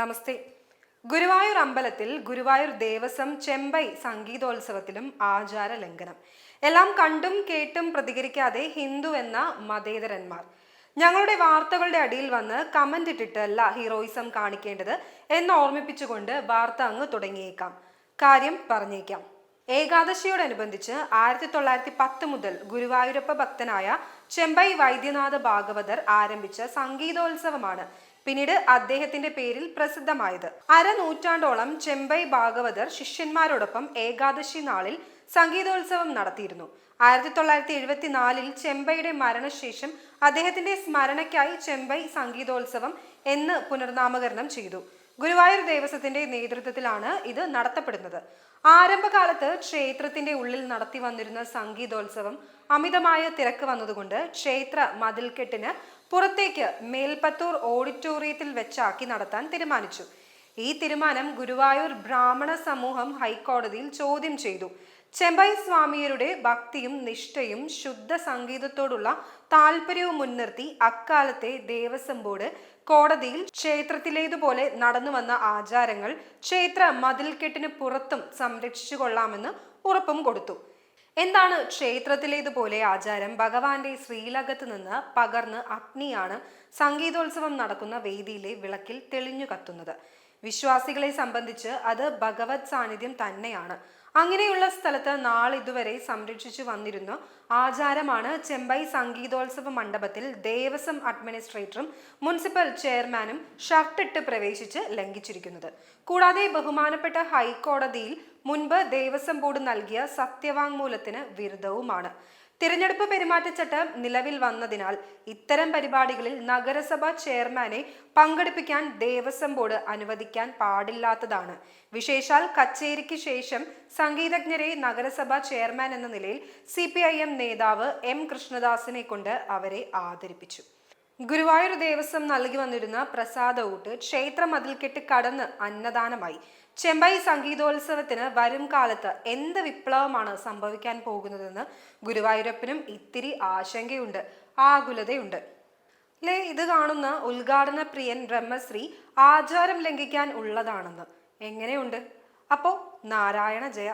നമസ്തേ. ഗുരുവായൂർ അമ്പലത്തിൽ ഗുരുവായൂർ ദേവസ്വം ചെമ്പൈ സംഗീതോത്സവത്തിലും ആചാര ലംഘനം. എല്ലാം കണ്ടും കേട്ടും പ്രതികരിക്കാതെ ഹിന്ദു എന്ന മതേതരന്മാർ. ഞങ്ങളുടെ വാർത്തകളുടെ അടിയിൽ വന്ന് കമന്റ് ഇട്ടിട്ടല്ല ഹീറോയിസം കാണിക്കേണ്ടത് എന്ന് ഓർമ്മിപ്പിച്ചുകൊണ്ട് വാർത്ത അങ്ങ് തുടങ്ങിയേക്കാം. കാര്യം പറഞ്ഞേക്കാം. ഏകാദശിയോടനുബന്ധിച്ച് ആയിരത്തി തൊള്ളായിരത്തി പത്ത് മുതൽ ഗുരുവായൂരപ്പ ഭക്തനായ ചെമ്പൈ വൈദ്യനാഥ ഭാഗവതർ ആരംഭിച്ച സംഗീതോത്സവമാണ് പിന്നീട് അദ്ദേഹത്തിന്റെ പേരിൽ പ്രസിദ്ധമായത്. അരനൂറ്റാണ്ടോളം ചെമ്പൈ ഭാഗവതർ ശിഷ്യന്മാരോടൊപ്പം ഏകാദശി നാളിൽ സംഗീതോത്സവം നടത്തിയിരുന്നു. ആയിരത്തി തൊള്ളായിരത്തി എഴുപത്തിനാലിൽ ചെമ്പൈയുടെ മരണശേഷം അദ്ദേഹത്തിന്റെ സ്മരണയ്ക്കായി ചെമ്പൈ സംഗീതോത്സവം എന്ന് പുനർനാമകരണം ചെയ്തു. ഗുരുവായൂർ ദേവസ്വത്തിന്റെ നേതൃത്വത്തിലാണ് ഇത് നടത്തപ്പെടുന്നത്. ആരംഭകാലത്ത് ക്ഷേത്രത്തിന്റെ ഉള്ളിൽ നടത്തി വന്നിരുന്ന സംഗീതോത്സവം അമിതമായ തിരക്ക് വന്നതുകൊണ്ട് ക്ഷേത്ര മതിൽക്കെട്ടിന് പുറത്തേക്ക് മേൽപ്പത്തൂർ ഓഡിറ്റോറിയത്തിൽ വെച്ചാക്കി നടത്താൻ തീരുമാനിച്ചു. ഈ തീരുമാനം ഗുരുവായൂർ ബ്രാഹ്മണ സമൂഹം ഹൈക്കോടതിയിൽ ചോദ്യം ചെയ്തു. ചെമ്പൈ സ്വാമിയരുടെ ഭക്തിയും നിഷ്ഠയും ശുദ്ധ സംഗീതത്തോടുള്ള താല്പര്യവും മുൻനിർത്തി അക്കാലത്തെ ദേവസ്വം ബോർഡ് കോടതിയിൽ ക്ഷേത്രത്തിലേതുപോലെ നടന്നു വന്ന ആചാരങ്ങൾ ക്ഷേത്ര മതിൽക്കെട്ടിന് പുറത്തും സംരക്ഷിച്ചു കൊള്ളാമെന്ന് ഉറപ്പും കൊടുത്തു. എന്താണ് ക്ഷേത്രത്തിലേതുപോലെ ആചാരം? ഭഗവാന്റെ ശ്രീലകത്ത് നിന്ന് പകർന്ന് അഗ്നിയാണ് സംഗീതോത്സവം നടക്കുന്ന വേദിയിലെ വിളക്കിൽ തെളിഞ്ഞു കത്തുന്നത്. വിശ്വാസികളെ സംബന്ധിച്ച് അത് ഭഗവത് സാന്നിധ്യം തന്നെയാണ്. അങ്ങനെയുള്ള സ്ഥലത്ത് നാളിതുവരെ സംരക്ഷിച്ചു വന്നിരുന്ന. ആചാരമാണ് ചെമ്പൈ സംഗീതോത്സവ മണ്ഡപത്തിൽ ദേവസ്വം അഡ്മിനിസ്ട്രേറ്ററും മുനിസിപ്പൽ ചെയർമാനും ഷർട്ടിട്ട് പ്രവേശിച്ച് ലംഘിച്ചിരിക്കുന്നത്. കൂടാതെ ബഹുമാനപ്പെട്ട ഹൈക്കോടതിയിൽ മുൻപ് ദേവസ്വം ബോർഡ് നൽകിയ സത്യവാങ്മൂലത്തിന് വിരുദ്ധവുമാണ്. തിരഞ്ഞെടുപ്പ് പെരുമാറ്റച്ചട്ടം നിലവിൽ വന്നതിനാൽ ഇത്തരം പരിപാടികളിൽ നഗരസഭാ ചെയർമാനെ പങ്കെടുപ്പിക്കാൻ ദേവസ്വം ബോർഡ് അനുവദിക്കാൻ പാടില്ലാത്തതാണ്. വിശേഷാൽ കച്ചേരിക്ക് ശേഷം സംഗീതജ്ഞരെ നഗരസഭാ ചെയർമാൻ എന്ന നിലയിൽ സി നേതാവ് എം കൃഷ്ണദാസിനെ കൊണ്ട് അവരെ ആദരിപ്പിച്ചു. ഗുരുവായൂർ ദേവസ്വം നൽകി വന്നിരുന്ന പ്രസാദ ഊട്ട് ക്ഷേത്ര മതിൽക്കെട്ട് കടന്ന് അന്നദാനമായി. ചെമ്പൈ സംഗീതോത്സവത്തിന് വരും കാലത്ത് എന്ത് വിപ്ലവമാണ് സംഭവിക്കാൻ പോകുന്നതെന്ന് ഗുരുവായൂരപ്പനും ഇത്തിരി ആശങ്കയുണ്ട് ആകുലതയുണ്ട്. ലേ ഇത് കാണുന്ന ഉദ്ഘാടന പ്രിയൻ ബ്രഹ്മശ്രീ ആചാരം ലംഘിക്കാൻ ഉള്ളതാണെന്ന്. എങ്ങനെയുണ്ട്? അപ്പോ നാരായണ ജയ.